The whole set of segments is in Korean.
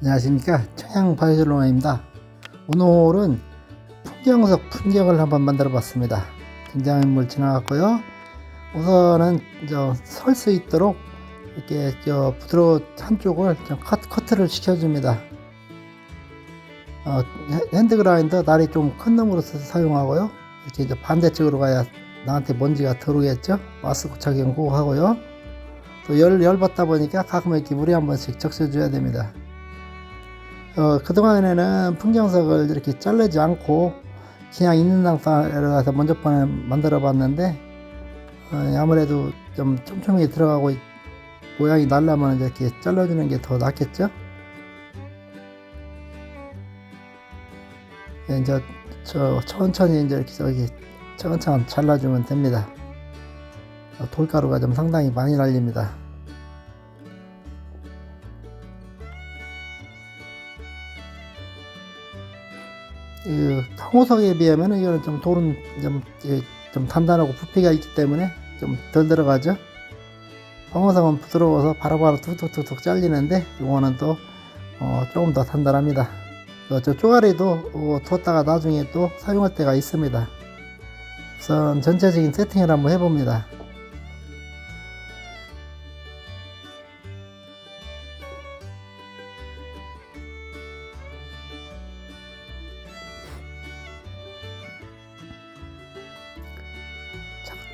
안녕하십니까. 청양 바이올로나입니다. 오늘은 풍경석 풍경을 한번 만들어 봤습니다. 등장인물 지나갔고요. 우선은 설 수 있도록 이렇게 저 부드러운 한쪽을 좀 커, 커트를 시켜줍니다. 어, 핸드 그라인더 날이 좀 큰 놈으로 서 사용하고요. 이렇게 이제 반대쪽으로 가야 나한테 먼지가 들어오겠죠? 마스크 착용 꼭 하고요. 또 열, 열 받다 보니까 가끔 이렇게 물에 한 번씩 적셔줘야 됩니다 어, 그동안에는 풍경석을 이렇게 자르지 않고 그냥 있는 상태로 가서 먼저 번에 만들어 봤는데 어, 아무래도 좀 촘촘하게 들어가고 있- 모양이 날라면 이렇게 잘라주는 게 더 낫겠죠? 예, 이제 저 천천히 이제 이렇게 저기 천천히 잘라주면 됩니다. 어, 돌가루가 좀 상당히 많이 날립니다 호석에 비하면 이거는 좀 돌은 좀, 예, 좀 단단하고 부피가 있기 때문에 좀 덜 들어가죠. 황호석은 부드러워서 바로바로 툭툭툭툭 잘리는데 이거는 또 어, 조금 더 단단합니다. 어, 저 쪼가리도 어, 뒀다가 나중에 또 사용할 때가 있습니다. 우선 전체적인 세팅을 한번 해봅니다.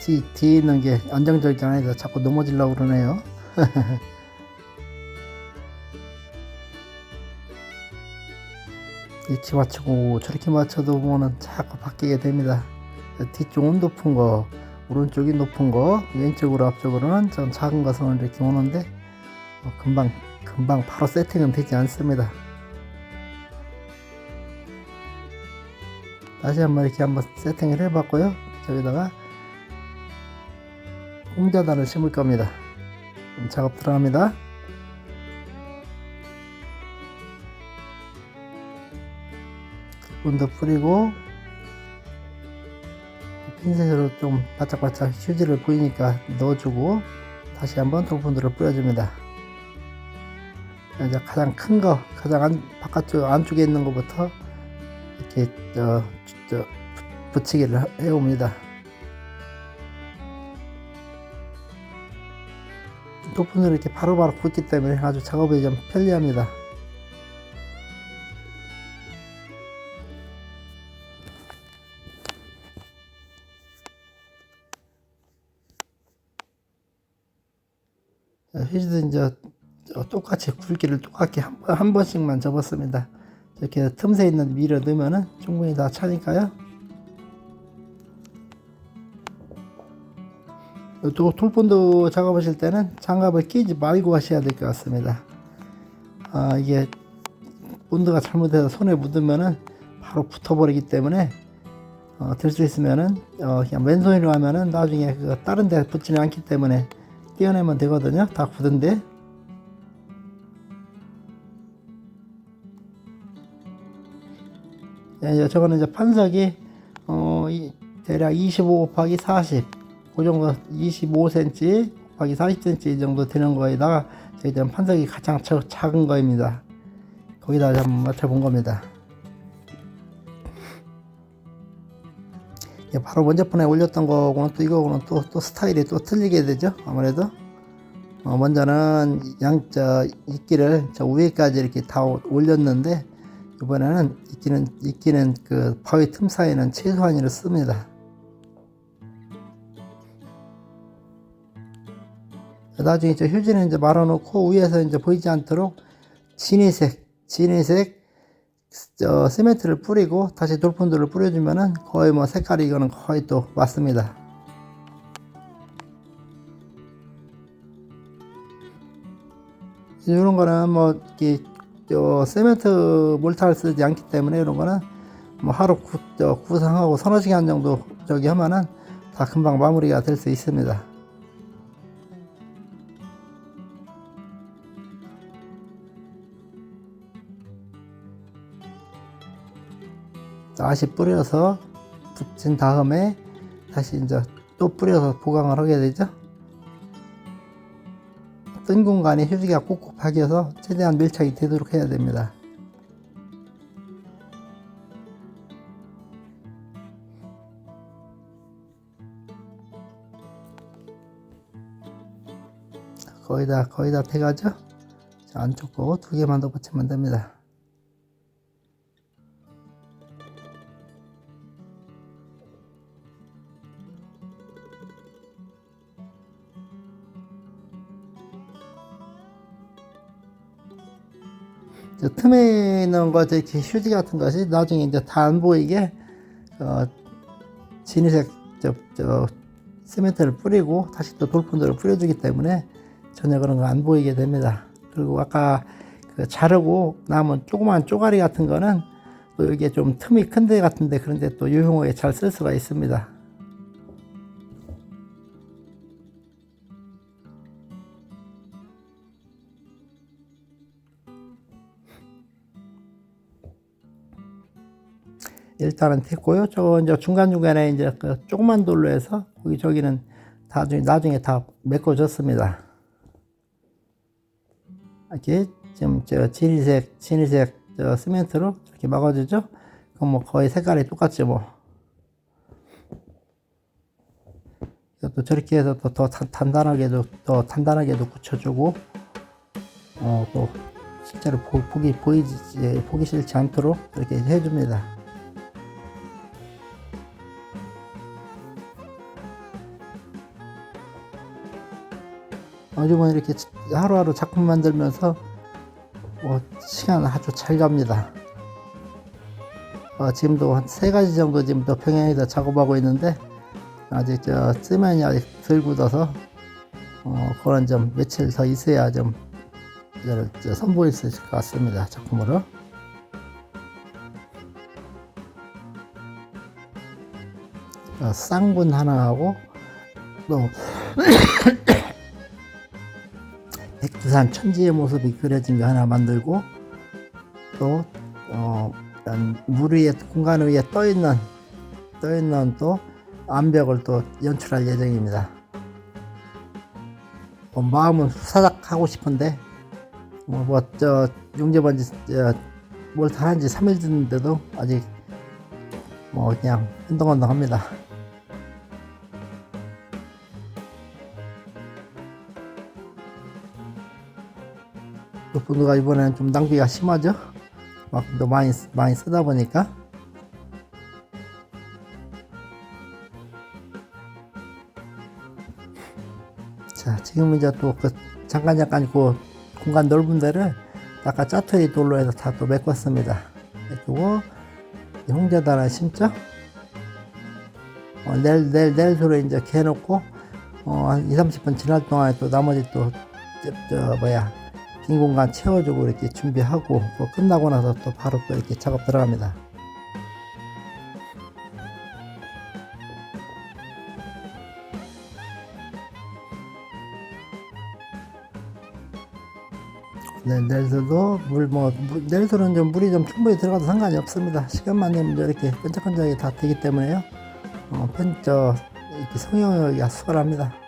뒤, 뒤에 있는 게 안정적이 아니다. 자꾸 넘어지려고 그러네요. 이렇게 맞추고 저렇게 맞춰도 뭐는 자꾸 바뀌게 됩니다. 뒤쪽은 높은 거, 오른쪽이 높은 거, 왼쪽으로 앞쪽으로는 좀 작은 것은 이렇게 오는데 어, 금방 금방 바로 세팅은 되지 않습니다. 다시 한번 이렇게 한번 세팅을 해봤고요. 저기다가 홍자단을 심을 겁니다. 작업 들어갑니다. 분도 뿌리고 핀셋으로 좀 바짝바짝 휴지를 보이니까 넣어주고 다시 한번 돌분들을 뿌려줍니다. 이제 가장 큰 거, 가장 안, 바깥쪽 안쪽에 있는 것부터 이렇게 저, 저 붙이기를 해옵니다. 도분으로 이렇게 바로바로 붙기 때문에 아주 작업이 좀 편리합니다. 휴지도 이제 어, 똑같이 굵기를 똑같게 한, 번- 한 번씩만 접었습니다. 이렇게 틈새 있는 밀어 넣으면은 충분히 다 차니까요. 돌본도 작업하실 때는 장갑을 끼지 말고 하셔야 될 것 같습니다. 아, 이게 본드가 잘못해서 손에 묻으면은 바로 붙어버리기 때문에 어, 들 수 있으면은 어, 그냥 왼손으로 하면은 나중에 그 다른 데 붙지는 않기 때문에 떼어내면 되거든요. 다 굳은데. 예, 저거는 이제 판석이 어, 이, 대략 25 곱하기 40, 그 정도 25cm 곱하기 40cm 이 정도 되는 거에다가 저희들은 판석이 가장 저- 작은 거입니다. 거기다 한번 맞춰본 겁니다. 예, 바로 먼저 번에 올렸던 거고는 또 이거고는 또, 또 스타일이 또 틀리게 되죠. 아무래도. 어, 먼저는 양자 이끼를 저 위에까지 이렇게 다 올렸는데 이번에는 이끼는 이끼는 그 바위 틈 사이는 최소한으로 씁니다. 나중에 저 휴지는 이제 말아놓고 위에서 이제 보이지 않도록 진이색 진이색 저 시멘트를 뿌리고 다시 돌분들을 뿌려주면은 거의 뭐 색깔이 이거는 거의 또 맞습니다. 이런 거는 뭐 이렇게 저 세멘트 몰타를 쓰지 않기 때문에 이런 거는 뭐 하루 구, 저 구상하고 서너 시간 정도 저기 하면은 다 금방 마무리가 될 수 있습니다. 다시 뿌려서 붙인 다음에 다시 이제 또 뿌려서 보강을 하게 되죠. 또뜬 공간에 휴지가 꾹꾹 박여서 최대한 밀착이 되도록 해야 됩니다. 거의 다 거의 다 돼가죠? 자, 안쪽 거 두 개만 더 붙이면 됩니다. 틈에 있는 것 이렇게 휴지 같은 것이 나중에 이제 다 안 보이게 어, 진회색 저, 저 시멘트를 뿌리고 다시 또 돌분들을 뿌려주기 때문에 전혀 그런 거 안 보이게 됩니다. 그리고 아까 그 자르고 남은 조그만 쪼가리 같은 거는 또 이게 좀 틈이 큰 데 같은데 그런데 또 유용하게 잘 쓸 수가 있습니다. 일단은 됐고요. 저 이제 중간 중간에 이제 그 조그만 돌로 해서 거기 저기는 나중에 나중에 다 메꿔졌습니다. 이렇게 지금 저 진일색 진일색 저 시멘트로 이렇게 막아주죠. 그럼 뭐 거의 색깔이 똑같죠 뭐. 이것도 저렇게 해서 또 더 단단하게도 더 단단하게도 붙여주고 어 또 실제로 보, 보기 보이지 예, 보기 싫지 않도록 이렇게 해줍니다. 요즘은 이렇게 하루하루 작품 만들면서 뭐 시간 아주 잘 갑니다. 어, 지금도 한 세 가지 정도 지금 더 평양에서 작업하고 있는데 아직 저 쓰면이 아직 덜 굳어서 어, 그런 좀 며칠 더 있어야 좀 선보일 수 있을 것 같습니다. 작품으로. 어, 쌍분 하나 하고 또 백두산 천지의 모습이 그려진 거 하나 만들고 또 어, 물 위에 공간 위에 떠 있는 떠 있는 또 암벽을 또 연출할 예정입니다. 뭐 마음은 후사닥 하고 싶은데 뭐저 용접한 지 뭘 다한지 3일 됐는데도 아직 뭐 그냥 흔덩흔덩합니다. 분도가 이번에는 좀 낭비가 심하죠? 막또 많이 많이 쓰다 보니까 자 지금 이제 또 그 잠깐 잠깐 그 공간 넓은 데를 아까 짜투리 돌로 해서 다 또 메꿨습니다. 메꾸고 홍자단을 심죠. 어, 내일 내일 내일 소로 이제 개놓고 어, 한 2, 30분 지날 동안에 또 나머지 또 저, 저 뭐야 빈 공간 채워주고 이렇게 준비하고 또 끝나고 나서 또 바로 또 이렇게 작업 들어갑니다. 네, 내일도 물, 뭐, 내일도는 좀 물이 좀 충분히 들어가도 상관이 없습니다. 시간만 되면 이렇게 끈적끈적이 다 되기 때문에요. 어, 편, 저, 이렇게 성형이 수월합니다.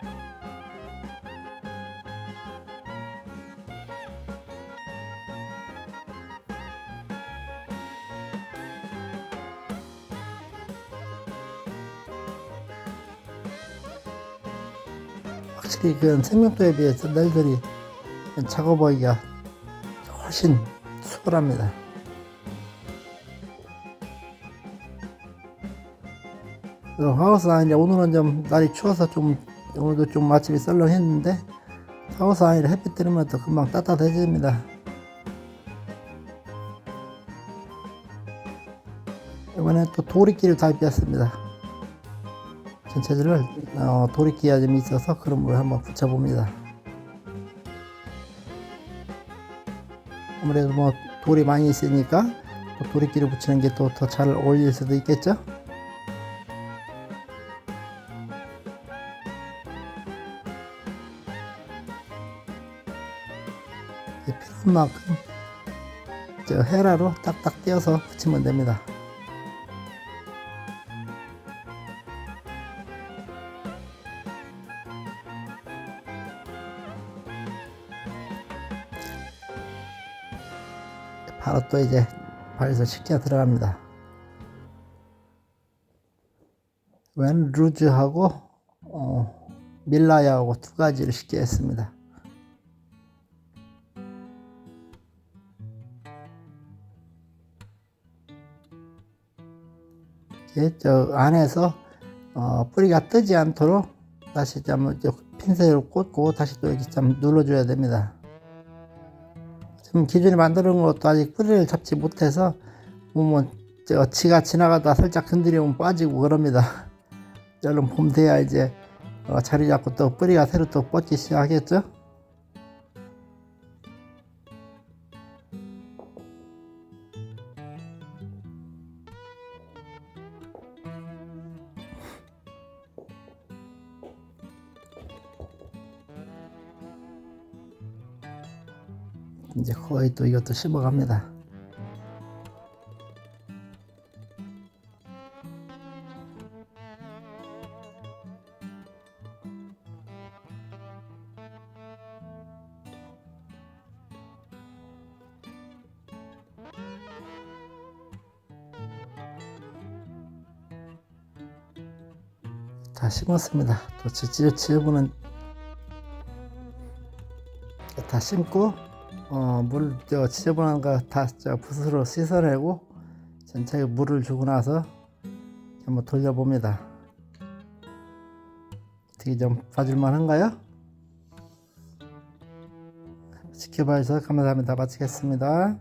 확실히 그 생명도에 비해서 넬들이 작업하기가 훨씬 수월합니다. 어, 하우스 안에 오늘은 좀 날이 추워서 좀 오늘도 좀 아침이 썰렁했는데 하우스 안에 햇빛 들으면 또 금방 따뜻해집니다. 이번에 또 도리끼를 달비했습니다. 전체들을 어, 도리끼가 좀 있어서 그런 걸 한번 붙여봅니다. 아무래도 뭐 돌이 많이 있으니까 또 도리끼를 붙이는 게 또 더 잘 어울릴 수도 있겠죠. 필요한 만큼 저 헤라로 딱딱 떼어서 붙이면 됩니다. 바로 또 이제 바이솔 식기가 들어갑니다. 웬 루즈하고 어, 밀라야하고 두 가지를 식게 했습니다. 저 안에서 어, 뿌리가 뜨지 않도록 다시 좀 핀셋으로 꽂고 다시 또 이렇게 좀 눌러줘야 됩니다. 지금 기존에 만드는 것도 아직 뿌리를 잡지 못해서 저 치가 지나가다 살짝 건드리면 빠지고 그럽니다. 여름 봄 돼야 이제 어, 자리 잡고 또 뿌리가 새로 또 뻗기 시작하겠죠? 거의 또 이것도 씹어갑니다. 다 심었습니다. 또 지- 지저분은 다 심고 어, 물, 저, 지저분한 거 다, 저, 붓으로 씻어내고, 전체에 물을 주고 나서, 한번 돌려봅니다. 어떻게 좀 봐줄만 한가요? 지켜봐 주셔서 감사합니다. 마치겠습니다.